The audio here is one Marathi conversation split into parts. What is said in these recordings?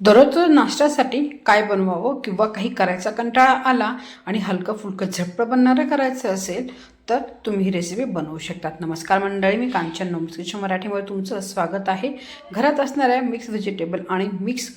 दररोज नाश्त्यासाठी काय बनवावं किंवा काही करायचा कंटाळा आला आणि हलकं फुलकं झटपट बनणारं करायचं असेल तर तुम्ही ही रेसिपी बनवू शकतात. नमस्कार मंडळी मी कांचन नोमस्किच्या मराठीमध्ये तुमचं स्वागत आहे. घरात असणाऱ्या मिक्स व्हेजिटेबल आणि मिक्स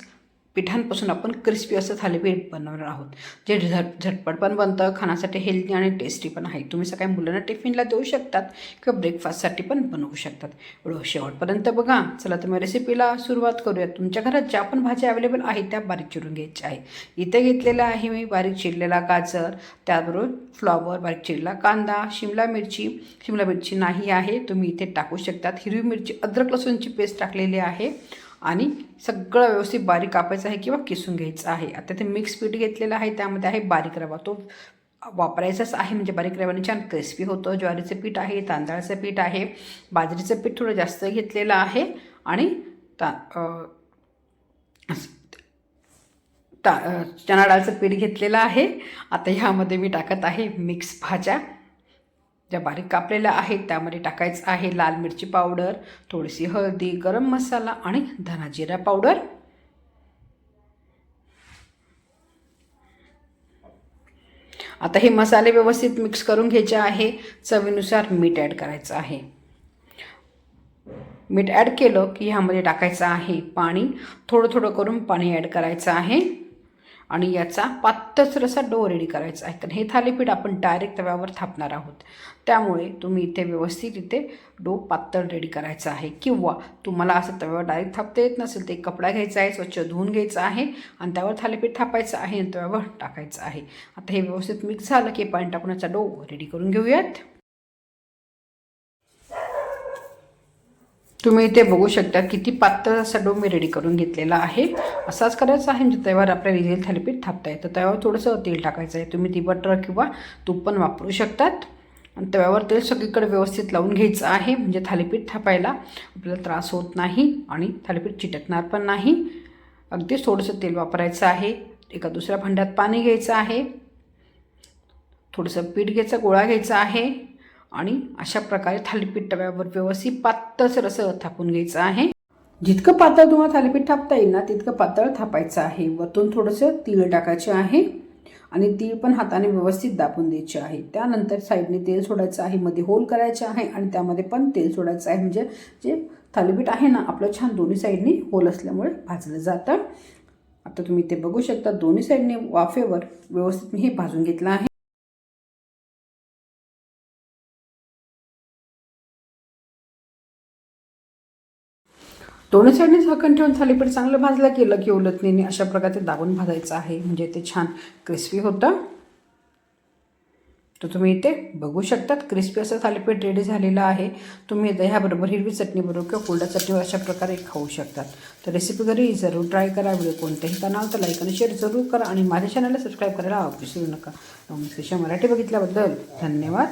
पिठांपासून आपण क्रिस्पी असं थालीपीठ बनवणार आहोत. जे झट झटपट पण बनतं खाण्यासाठी हेल्दी आणि टेस्टी पण आहे. तुम्ही सकाळी मुलांना टिफिनला देऊ शकतात किंवा ब्रेकफास्टसाठी पण बनवू शकतात. एवढं शेवटपर्यंत बघा. चला तुम्ही रेसिपीला सुरुवात करूया तुमच्या घरात ज्या पण भाज्या अवेलेबल आहेत त्या बारीक चिरून घ्यायच्या आहे इथे घेतलेलं आहे मी बारीक चिरलेला गाजर त्याबरोबर फ्लॉवर बारीक चिरलेला कांदा शिमला मिरची. शिमला मिरची नाही आहे तुम्ही इथे टाकू शकतात. हिरवी मिरची अद्रक लसूणची पेस्ट टाकलेली आहे. आणि सगळं व्यवस्थित बारीक कापायचं आहे किंवा किसून घ्यायचं आहे. आता ते मिक्स पीठ घेतलेलं आहे त्यामध्ये आहे बारीक रवा. तो वापरायचाच आहे म्हणजे बारीक रव्याने छान क्रिस्पी होतं. ज्वारीचं पीठ आहे तांदळाचं पीठ आहे बाजरीचं पीठ थोडं जास्त घेतलेलं आहे आणि ता अं, ता अं, डाळचं पीठ घेतलेलं आहे. आता ह्यामध्ये मी टाकत आहे मिक्स भाज्या. ज्या बारीक कापलेल्या आहेत त्यामध्ये टाकायचं आहे लाल मिरची पावडर थोडीशी हळदी गरम मसाला आणि धनाजिरा पावडर. आता हे मसाले व्यवस्थित मिक्स करून घ्यायचे आहे. चवीनुसार मीठ ॲड करायचं आहे. मीठ ॲड केलं की ह्यामध्ये टाकायचं आहे पाणी. थोडं थोडं करून पाणी ॲड करायचं आहे. आणि याचा पातळ असा डो रेडी करायचा आहे. कारण हे थालीपीठ आपण डायरेक्ट तव्यावर थापणार आहोत. त्यामुळे तुम्ही इथे व्यवस्थित इथे डो पातळ रेडी करायचा आहे. किंवा तुम्हाला असं तव्यावर डायरेक्ट थापता येत नसेल ते कपडा घ्यायचा आहे स्वच्छ धुवून घ्यायचा आहे आणि त्यावर थालीपीठ थापायचं आहे आणि तव्यावर टाकायचं आहे. आता हे व्यवस्थित मिक्स झालं की पाणी टाकून याचा डो रेडी करून घेऊयात. तुम्ही इथे बघू शकता किती पातळ असा डो मी रेडी करून घेतलेला आहे. असाच करायचा आहे म्हणजे त्यावर आपल्या रिझेल थालीपीठ थापता येतं. त्यावर थोडंसं तेल टाकायचं आहे. तुम्ही ती बटर किंवा तूप पण वापरू शकतात. आणि तव्यावर तेल सगळीकडे व्यवस्थित लावून घ्यायचं आहे. म्हणजे थालीपीठ थापायला आपल्याला त्रास होत नाही आणि थालीपीठ चिटकणार पण नाही. अगदी थोडंसं तेल वापरायचं आहे. एका दुसऱ्या भांड्यात पाणी घ्यायचं आहे. थोडंसं पीठ घ्यायचं गोळा घ्यायचा आहे. आणि अशा प्रकारे थालीपीठ तव्यावर व्यवस्थित पातळसर असं थापून घ्यायचं आहे. जितकं पातळ तुम्हाला थालीपीठ थापता येईल ना तितकं पातळ थापायचं आहे. वरतून थोडंसं तीळ टाकायचे आहे आणि तीळ पण हाताने व्यवस्थित दाबून द्यायचे आहे. त्यानंतर साईडने तेल सोडायचं आहे मध्ये होल करायचे आहे आणि त्यामध्ये पण तेल सोडायचं आहे. म्हणजे जे थालीपीठ आहे ना आपलं छान दोन्ही साईडने होल असल्यामुळे भाजलं जातं. आता तुम्ही ते बघू शकता दोन्ही साईडने वाफेवर व्यवस्थित मी हे भाजून घेतलं आहे. दोन्ही साईडने झाकण ठेवून थालीपीठ चांगलं भाजलं गेलं की उलटणीने अशा प्रकारे दाबून भाजायचं आहे. म्हणजे ते छान क्रिस्पी होतं. तर तुम्ही इथे बघू शकतात क्रिस्पी असं थालीपीठ रेडी झालेलं आहे. तुम्ही दह्याबरोबर हिरवी चटणीबरोबर किंवा कोरड्या चटणीवर अशा प्रकारे खाऊ शकतात. तर रेसिपी घरी जरूर ट्राय करा. व्हिडिओ कोणत्याही कानाल तर लाईक आणि शेअर जरूर करा आणि माझ्या चॅनलला सबस्क्राईब करायला विसरू नका. नमस्कार मराठी बघितल्याबद्दल धन्यवाद.